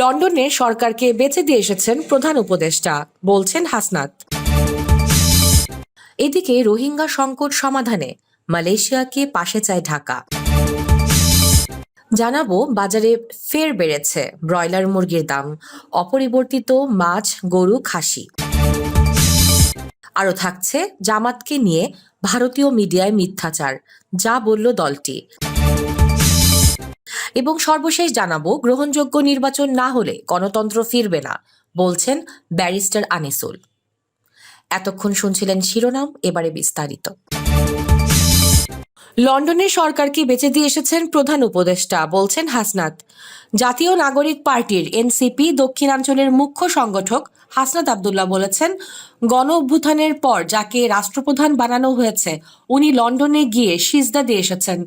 লন্ডনে সরকারকে বেঁচে দিয়ে এসেছেন প্রধান উপদেষ্টা, বলছেন হাসনাত। এদিকে রোহিঙ্গা সংকট সমাধানে মালয়েশিয়াকে পাশে চায় ঢাকা। জানাব, বাজারে ফের বেড়েছে ব্রয়লার মুরগির দাম, অপরিবর্তিত মাছ, গরু, খাসি। আরও থাকছে জামাতকে নিয়ে ভারতীয় মিডিয়ায় মিথ্যাচার, যা বলল দলটি। এবং সর্বশেষ জানাব, গ্রহণযোগ্য নির্বাচন না হলে গণতন্ত্র ফিরবে না, বলছেন ব্যারিস্টার আনিসুল। এতক্ষণ শুনছিলেন শিরোনাম, এবারে বিস্তারিত। লন্ডনের সরকারকে বেঁচে দিয়ে এসেছেন প্রধান উপদেষ্টা, বলছেন হাসনাত। জাতীয় নাগরিক পার্টির এনসিপি দক্ষিণাঞ্চলের মুখ্য সংগঠক হাসনাত আবদুল্লাহ বলেছেন গণ অভ্যুত্থানের পর যাকে রাষ্ট্রপ্রধান বানানো হয়েছে, উনি লন্ডনে গিয়ে সিজদা দিয়ে এসেছেন।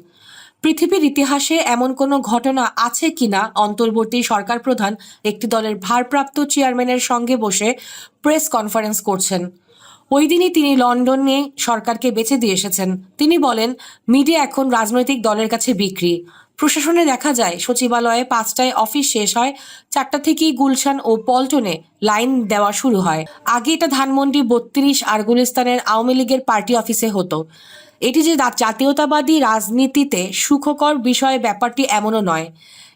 পৃথিবীর ইতিহাসে এমন কোনো ঘটনা আছে কিনা? অন্তর্বর্তী সরকার প্রধান একটি দলের ভারপ্রাপ্ত চেয়ারম্যানের সঙ্গে বসে প্রেস কনফারেন্স করছেন। ওই দিনই তিনি লন্ডনে সরকারকে বেছে দিয়ে এসেছেন। তিনি বলেন, মিডিয়া এখন রাজনৈতিক দলের কাছে বিক্রি। প্রশাসনে দেখা যায়, সচিবালয়ে পাঁচটায় অফিস শেষ হয়, চারটা থেকেই গুলশান ও পল্টনে লাইন দেওয়া শুরু হয়। আগে এটা ধানমন্ডি, বত্রিশ আর গুলিস্তানের আওয়ামী লীগের পার্টি অফিসে হতো। এটি যে জাতীয়তাবাদী রাজনীতিতে সুখকর বিষয় ব্যাপারটি এমনও নয়।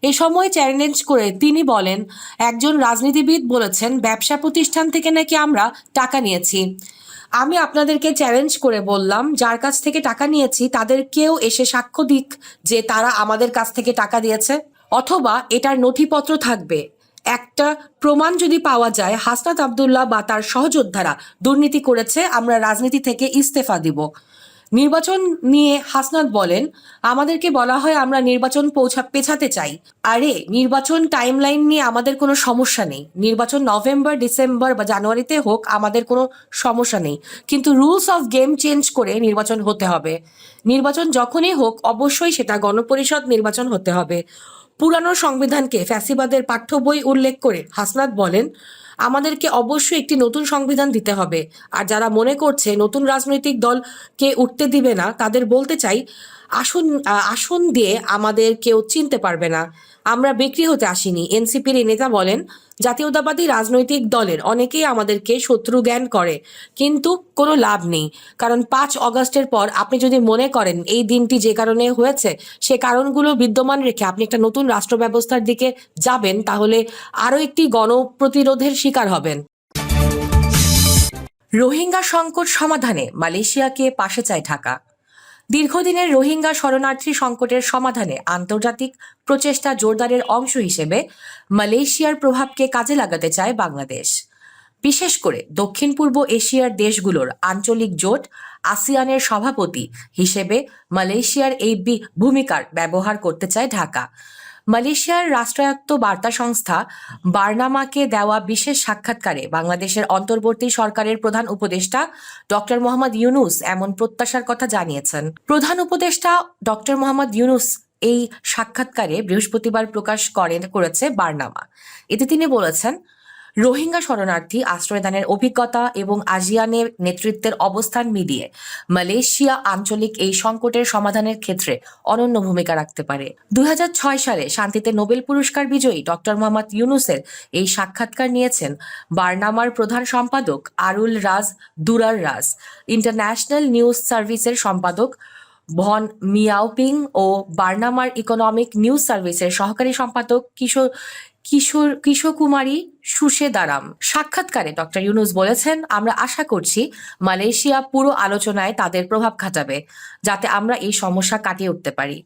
এ সময় চ্যালেঞ্জ করে তিনি বলেন, একজন রাজনীতিবিদ বলেছেন, ব্যবসা প্রতিষ্ঠান থেকে নাকি আমরা টাকা নিয়েছি। আমি আপনাদেরকে চ্যালেঞ্জ করে বললাম, যার কাছ থেকে টাকা নিয়েছি, তাদের কেউ এসে সাক্ষ্য দিক যে তারা আমাদের কাছ থেকে টাকা দিয়েছে, অথবা এটার নথিপত্র থাকবে। একটা প্রমাণ যদি পাওয়া যায়, হাসনাত আবদুল্লাহ বা তার সহযোদ্ধারা দুর্নীতি করেছে, আমরা রাজনীতি থেকে ইস্তেফা দিব। নির্বাচন নিয়ে হাসনাত বলেন, আমাদেরকে বলা হয় আমরা নির্বাচন পৌঁছা, পেছাতে চাই। আরে, নির্বাচন টাইমলাইন নিয়ে আমাদের কোনো সমস্যা নেই। নির্বাচন নভেম্বর ডিসেম্বর বা জানুয়ারিতে হোক, আমাদের কোনো সমস্যা নেই। কিন্তু রুলস অফ গেম চেঞ্জ করে নির্বাচন হতে হবে। নির্বাচন যখনই হোক, অবশ্যই সেটা গণপরিষদ নির্বাচন হতে হবে। পুরানো সংবিধানকে ফ্যাসিবাদের পাঠ্য বই উল্লেখ করে হাসনাত বলেন আমাদেরকে অবশ্যই একটি নতুন সংবিধান দিতে হবে। আর যারা মনে করছে নতুন রাজনৈতিক দলকে উঠতে দিবে না, তাদের বলতে চাই আসন আসন দিয়ে আমাদের কেউ চিনতে পারবে না। আমরা বিক্রি হতে আসিনি। এনসিপির নেতা বলেন, জাতীয়তাবাদী রাজনৈতিক দলের অনেকেই আমাদেরকে শত্রু জ্ঞান করে, কিন্তু কোনো লাভ নেই। কারণ পাঁচ অগস্টের পর আপনি যদি মনে করেন এই দিনটি যে কারণে হয়েছে, সে কারণগুলো বিদ্যমান রেখে আপনি একটা নতুন রাষ্ট্র ব্যবস্থার দিকে যাবেন, তাহলে আরও একটি গণপ্রতিরোধের শিকার হবেন। রোহিঙ্গা সংকট সমাধানে মালয়েশিয়াকে পাশে চায় ঢাকা। দীর্ঘদিনের রোহিঙ্গা শরণার্থী সংকটের সমাধানে আন্তর্জাতিক প্রচেষ্টা জোরদারের অংশ হিসেবে মালয়েশিয়ার প্রভাবকে কাজে লাগাতে চায় বাংলাদেশ। বিশেষ করে দক্ষিণ পূর্ব এশিয়ার দেশগুলোর আঞ্চলিক জোট আসিয়ানের সভাপতি হিসেবে মালয়েশিয়ার এই ভূমিকার ব্যবহার করতে চায় ঢাকা। মালয়েশিয়ার রাষ্ট্রায়ত্ত বার্তা সংস্থা বার্নামাকে দেওয়া বিশেষ সাক্ষাৎকারে বাংলাদেশের অন্তর্বর্তী সরকারের প্রধান উপদেষ্টা ডক্টর মোহাম্মদ ইউনুস এমন প্রত্যাশার কথা জানিয়েছেন। প্রধান উপদেষ্টা ডক্টর মোহাম্মদ ইউনুস এই সাক্ষাৎকারে বৃহস্পতিবার প্রকাশ করেন করেছে বার্নামা। এতে তিনি বলেছেন রোহিঙ্গা শরণার্থী, আশ্রয়দানের অভিজ্ঞতা এবং আজিয়ানের নেতৃত্বের অবস্থান মিলিয়ে মালয়েশিয়া আঞ্চলিক এই সংকটের সমাধানের ক্ষেত্রে অনন্য ভূমিকা রাখতে পারে। দুই হাজার ছয় সালে শান্তিতে নোবেল পুরস্কার বিজয়ী ডক্টর মোহাম্মদ ইউনুসের এই সাক্ষাৎকার নিয়েছেন বার্নামার প্রধান সম্পাদক আরুল রাজ দুরার রাজ, ইন্টারন্যাশনাল নিউজ সার্ভিসের সম্পাদক ভন মিয়াওপিং ও বার্নামার ইকোনমিক নিউজ সার্ভিসের সহকারী সম্পাদক কিশোর কিশোর কিশোকুমারী সুশেদারাম সাক্ষাৎকারে ডক্টর ইউনুস বলেছেন, আমরা আশা করছি মালয়েশিয়া পুরো আলোচনায় তাদের প্রভাব খাটাবে, যাতে আমরা এই সমস্যা কাটিয়ে উঠতে পারি।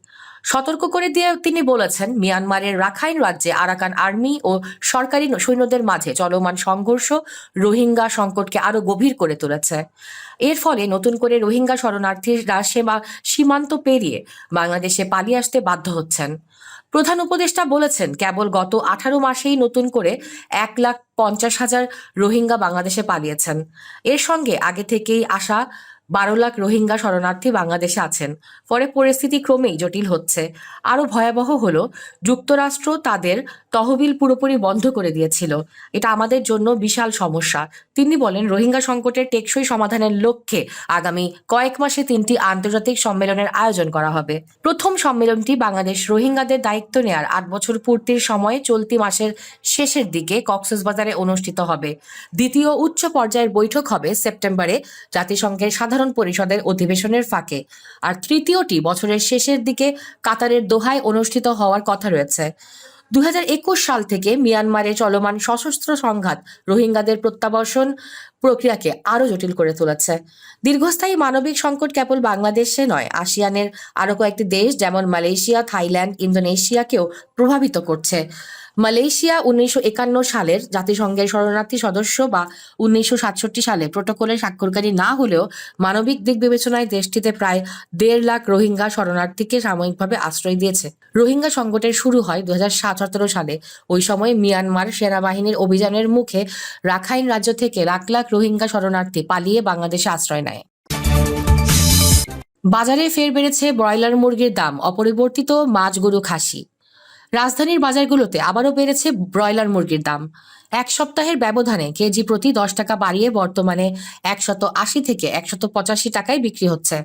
সতর্ক করে দিয়ে তিনি বলেছেন, মিয়ানমারের রাখাইন রাজ্যে আরাকান আর্মি ও সরকারি সৈন্যদের মাঝে চলমান সংঘর্ষ রোহিঙ্গা সংকটকে আরও গভীর করে তুলেছে। এর ফলে নতুন করে রোহিঙ্গা শরণার্থীরা সীমান্ত পেরিয়ে বাংলাদেশে পালিয়ে আসতে বাধ্য হচ্ছেন। প্রধান উপদেষ্টা বলেছেন, কেবল গত আঠারো মাসেই নতুন করে এক লাখ পঞ্চাশ হাজার রোহিঙ্গা বাংলাদেশে পালিয়েছেন। এর সঙ্গে আগে থেকেই আসা বারো লাখ রোহিঙ্গা শরণার্থী বাংলাদেশে আছেন। ফলে পরিস্থিতি ক্রমেই জটিল হচ্ছে। আরও ভয়াবহ হলো, যুক্তরাষ্ট্র তাদের তহবিল পুরোপুরি বন্ধ করে দিয়েছিল। এটা আমাদের জন্য বিশাল সমস্যা। তিনি বলেন, রোহিঙ্গা সংকটের টেকসই সমাধানের লক্ষ্যে আগামী কয়েক মাসে তিনটি আন্তর্জাতিক সম্মেলনের আয়োজন করা হবে। প্রথম সম্মেলনটি বাংলাদেশ রোহিঙ্গাদের দায়িত্ব নেয়ার আট বছর পূর্তির সময়ে চলতি মাসের শেষের দিকে কক্সবাজারে অনুষ্ঠিত হবে। দ্বিতীয় উচ্চ পর্যায়ের বৈঠক হবে সেপ্টেম্বরে। জাতিসংঘের সাধারণ পরিষদের অধিবেশনের ফাঁকে। আর তৃতীয়টি বছরের শেষের দিকে কাতারের দোহায় অনুষ্ঠিত হওয়ার কথা রয়েছে। দুহাজার একুশ সাল থেকে মিয়ানমারে চলমান সশস্ত্র সংঘাত রোহিঙ্গাদের প্রত্যাবর্ষণ প্রক্রিয়াকে আরও জটিল করে তুলেছে। দীর্ঘস্থায়ী মানবিক সংকট কেবল বাংলাদেশে নয়, আসিয়ানের আরও কয়েকটি দেশ যেমন মালয়েশিয়া, থাইল্যান্ড, ইন্দোনেশিয়াকেও প্রভাবিত করছে। মালয়েশিয়া উনিশশো একান্ন সালের জাতিসংঘের শরণার্থী সদস্য বা উনিশশো সাতষট্টি সালে প্রোটোকলে স্বাক্ষরকারী না হলেও মানবিক দিক বিবেচনায় দেশটিতে প্রায় দেড় লাখ রোহিঙ্গা শরণার্থীকে সাময়িকভাবে আশ্রয় দিয়েছে। রোহিঙ্গা সংকটের শুরু হয় দু সালে। ওই সময় মিয়ানমার সেনাবাহিনীর অভিযানের মুখে রাখাইন রাজ্য থেকে লাখ লাখ রোহিঙ্গা শরণার্থী পালিয়ে বাংলাদেশে আশ্রয় নেয়। বাজারে ফের বেড়েছে ব্রয়লার মুরগির দাম। অপরিবর্তিত মাছ গরু খাসি। রাজধানীর বাজারগুলোতে আবারও বেড়েছে ব্রয়লার মুরগির দাম। এক সপ্তাহের ব্যবধানে কেজি প্রতি দশ টাকা বাড়িয়ে বর্তমানে একশত আশি থেকে একশত পঁচাশি টাকায় বিক্রি হচ্ছে।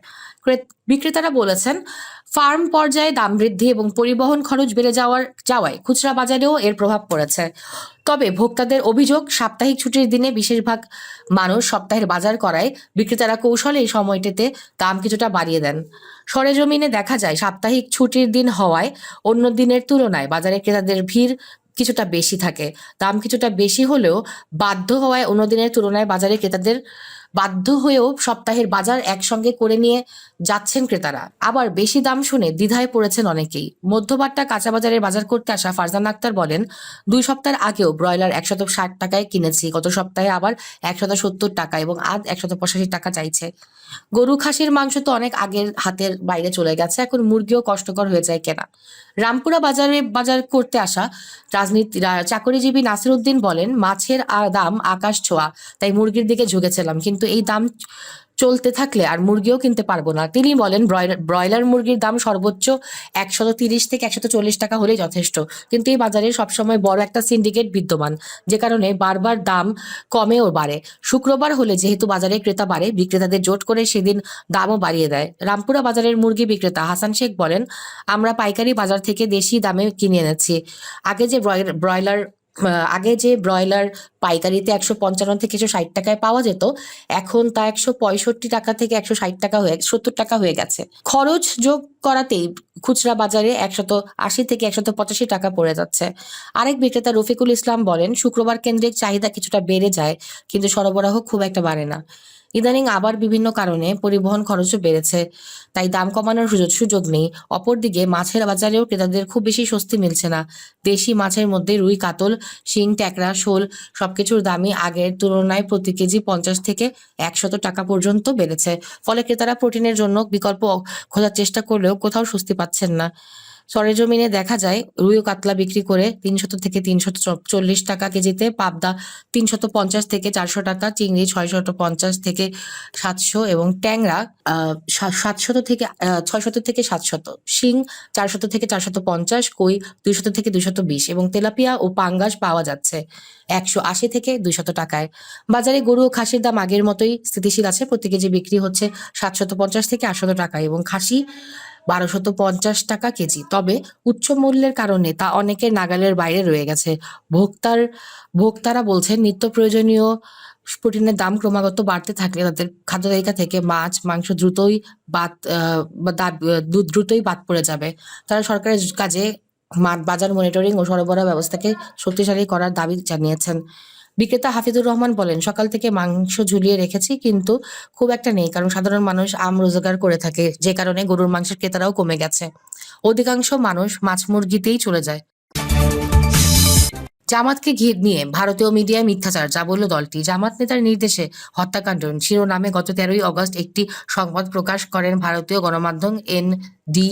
বিক্রেতারা বলেছেন, ফার্ম পর্যায়ে দাম বৃদ্ধি এবং পরিবহন খরচ বেড়ে যাওয়ার যাওয়ায় খুচরা বাজারেও এর প্রভাব পড়েছে। তবে ভোক্তাদের অভিযোগ, সাপ্তাহিক ছুটির দিনে বেশিরভাগ মানুষ সপ্তাহের বাজার করায় বিক্রেতারা কৌশলে এই সময়টিতে দাম কিছুটা বাড়িয়ে দেন। সরেজমিনে দেখা যায় সাপ্তাহিক ছুটির দিন হওয়ায় অন্য দিনের তুলনায় বাজারে ক্রেতাদের ভিড় কিছুটা বেশি থাকে। দাম কিছুটা বেশি হলেও বাধ্য হওয়ায় অন্য দিনের তুলনায় বাজারে ক্রেতাদের বাধ্য হয়েও সপ্তাহের বাজার একসঙ্গে করে নিয়ে যাচ্ছেন ক্রেতারা। আবার বেশি দাম শুনে দ্বিধায় পড়েছেন অনেকেই। মধ্যবাট্টা কাঁচা বাজারে বাজার করতে আসা ফারজান আক্তার বলেন, দুই সপ্তাহের আগেও ব্রয়লার একশত ষাট টাকায় কিনেছি, গত সপ্তাহে আবার একশত সত্তর টাকা এবং আজ একশত পঁচাশি টাকা চাইছে। গরু, খাসির, মাংস তো অনেক আগের হাতের বাইরে চলে গেছে, এখন মুরগিও কষ্টকর হয়ে যায় কেনা। রামপুরা বাজারে বাজার করতে আসা রাজনীতি চাকরিজীবী নাসির উদ্দিন বলেন, মাছের দাম আকাশ ছোঁয়া, তাই মুরগির দিকে ঝুঁকেছিলাম, কিন্তু এই দাম চলতে থাকলে আর মুরগিও কিনতে পারব না। তিনি বলেন ব্রয়লার মুরগির দাম সর্বোচ্চ একশত তিরিশ থেকে একশত চল্লিশ টাকা হলেই যথেষ্ট। কিন্তু এই বাজারে সবসময় বড় একটা সিন্ডিকেট বিদ্যমান, যে কারণে বারবার দাম কমেও বাড়ে। শুক্রবার হলে যেহেতু বাজারে ক্রেতা বাড়ে, বিক্রেতাদের জোট করে সেদিন দামও বাড়িয়ে দেয়। রামপুরা বাজারের মুরগি বিক্রেতা হাসান শেখ বলেন, আমরা পাইকারি বাজার থেকে দেশি দামে কিনে এনেছি। আগে যে ব্রয়- ব্রয়লার আগে যে ব্রয়লার পাইকারিতে একশো পঞ্চান্ন থেকে একশো ষাট টাকায় পাওয়া যেত, এখন তা একশো পঁয়ষট্টি টাকা থেকে একশো ষাট টাকা হয়ে, সত্তর টাকা হয়ে গেছে। খরচ যোগ করাতেই খুচরা বাজারে একশত আশি থেকে একশত পঁচাশি টাকা পড়ে যাচ্ছে। আরেক বিক্রেতা রফিকুল ইসলাম বলেন, শুক্রবার কেন্দ্রিক চাহিদা কিছুটা বেড়ে যায়, কিন্তু সরবরাহ খুব একটা বাড়ে না। ইদানিং আবার বিভিন্ন কারণে পরিবহন খরচও বেড়েছে, তাই দাম কমানোর সুযোগ সুযোগ নেই। অপরদিকে মাছের বাজারেও ক্রেতাদের খুব বেশি স্বস্তি মিলছে না। দেশি মাছের মধ্যে রুই, কাতল শিং, ট্যাকরা, শোল সবকিছুর দামই আগের তুলনায় প্রতি কেজি পঞ্চাশ থেকে একশত টাকা পর্যন্ত বেড়েছে। ফলে ক্রেতারা প্রোটিনের জন্য বিকল্প খোঁজার চেষ্টা করলেও কোথাও স্বস্তি পাচ্ছেন না। সরেজমিনে দেখা যায় রুই ও কাতলা বিক্রি করে তিনশত থেকে তিনশত চল্লিশ টাকা কেজিতে, পাবদা তিনশত পঞ্চাশ থেকে চারশো টাকা, চিংড়ি ছয়শত পঞ্চাশ থেকে সাতশো এবং ট্যাংরা সাতশত থেকে ছয়শত থেকে সাতশত, শিং চারশত থেকে চারশত পঞ্চাশ, কই দুইশত থেকে দুইশত বিশ এবং তেলাপিয়া ও পাঙ্গাস পাওয়া যাচ্ছে একশো আশি থেকে দুইশত টাকায়। বাজারে গরু ও খাসির দাম আগের মতোই স্থিতিশীল আছে, প্রতি কেজি বিক্রি হচ্ছে সাতশত পঞ্চাশ থেকে আটশত টাকা এবং খাসি বারোশত পঞ্চাশ টাকা কেজি। তবে উচ্চ মূল্যের কারণে তা অনেকের নাগালের বাইরে রয়ে গেছে। ভোক্তার ভোক্তারা বলছেন, নিত্য প্রয়োজনীয় প্রোটিনের দাম ক্রমাগত বাড়তে থাকলে তাদের খাদ্য তালিকা থেকে মাছ, মাংস দ্রুতই বাদ দ্রুতই বাদ পড়ে যাবে। তারা সরকারের কাজে বাজার মনিটরিং ও সরবরাহ ব্যবস্থাকে শক্তিশালী করার দাবি জানিয়েছেন। বিক্রেতা হাফিজুর রহমান বলেন, সকাল থেকে মাংস ঝুলিয়ে রেখেছি, কিন্তু খুব একটা নেই, কারণ সাধারণ মানুষ আম রোজগার করে থাকে, যে কারণে গরুর মাংসের ক্রেতারাও কমে গেছে। অধিকাংশ মানুষ মাছ মুরগিতেই চলে যায়। জামাতকে ঘির নিয়ে ভারতীয় মিডিয়ায় মিথ্যাচার, যা বলল দলটি। জামাত নেতার নির্দেশে হত্যাকাণ্ড। শিরোনামে গত তেরোই অগস্ট একটি সংবাদ প্রকাশ করেন ভারতীয় গণমাধ্যম এন ডি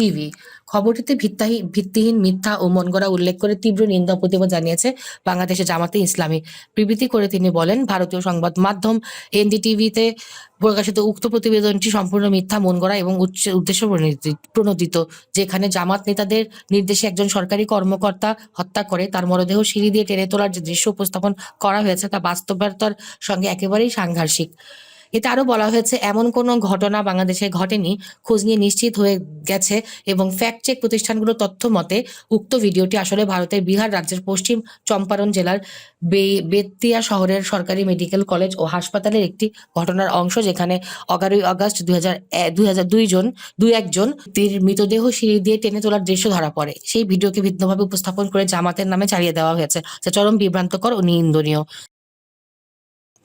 টিভি। খবরটিতে ভিত্তাহী- ভিত্তিহীন মিথ্যা ও মনগড়া উল্লেখ করে তীব্র নিন্দা প্রতিবাদ জানিয়েছে বাংলাদেশের জামাতে ইসলামী। বিবৃতি করে তিনি বলেন, ভারতীয় সংবাদ মাধ্যম এনডিটিভিতে প্রকাশিত উক্ত প্রতিবেদনটি সম্পূর্ণ মিথ্যা, মনগড়া এবং উচ্চ- উদ্দেশ্য প্রণোদিত যেখানে জামাত নেতাদের নির্দেশে একজন সরকারি কর্মকর্তা হত্যা করে, তার মরদেহ সিঁড়ি দিয়ে টেনে তোলার যে দৃশ্য উপস্থাপন করা হয়েছে তা বাস্তবতার সঙ্গে একেবারেই সাংঘর্ষিক। এতে আরও বলা হয়েছে, এমন কোনো ঘটনা বাংলাদেশে ঘটেনি। খোঁজ নিয়ে নিশ্চিত হয়ে গেছে এবং ফ্যাক্ট চেক প্রতিষ্ঠানগুলোর তথ্য মতে উক্ত ভিডিওটি আসলে ভারতের বিহার রাজ্যের পশ্চিম চম্পারণ জেলার বে- বেত্তিয়া শহরের সরকারি মেডিকেল কলেজ ও হাসপাতালের একটি ঘটনার অংশ যেখানে এগারোই আগস্ট দুই হাজার দুই জন, দুই একজন মৃতদেহ সিঁড়ি দিয়ে টেনে তোলার দৃশ্য ধরা পড়ে। সেই ভিডিওকে ভিন্নভাবে উপস্থাপন করে জামাতের নামে চালিয়ে দেওয়া হয়েছে। যা চরম বিভ্রান্তকর ও নিন্দনীয়।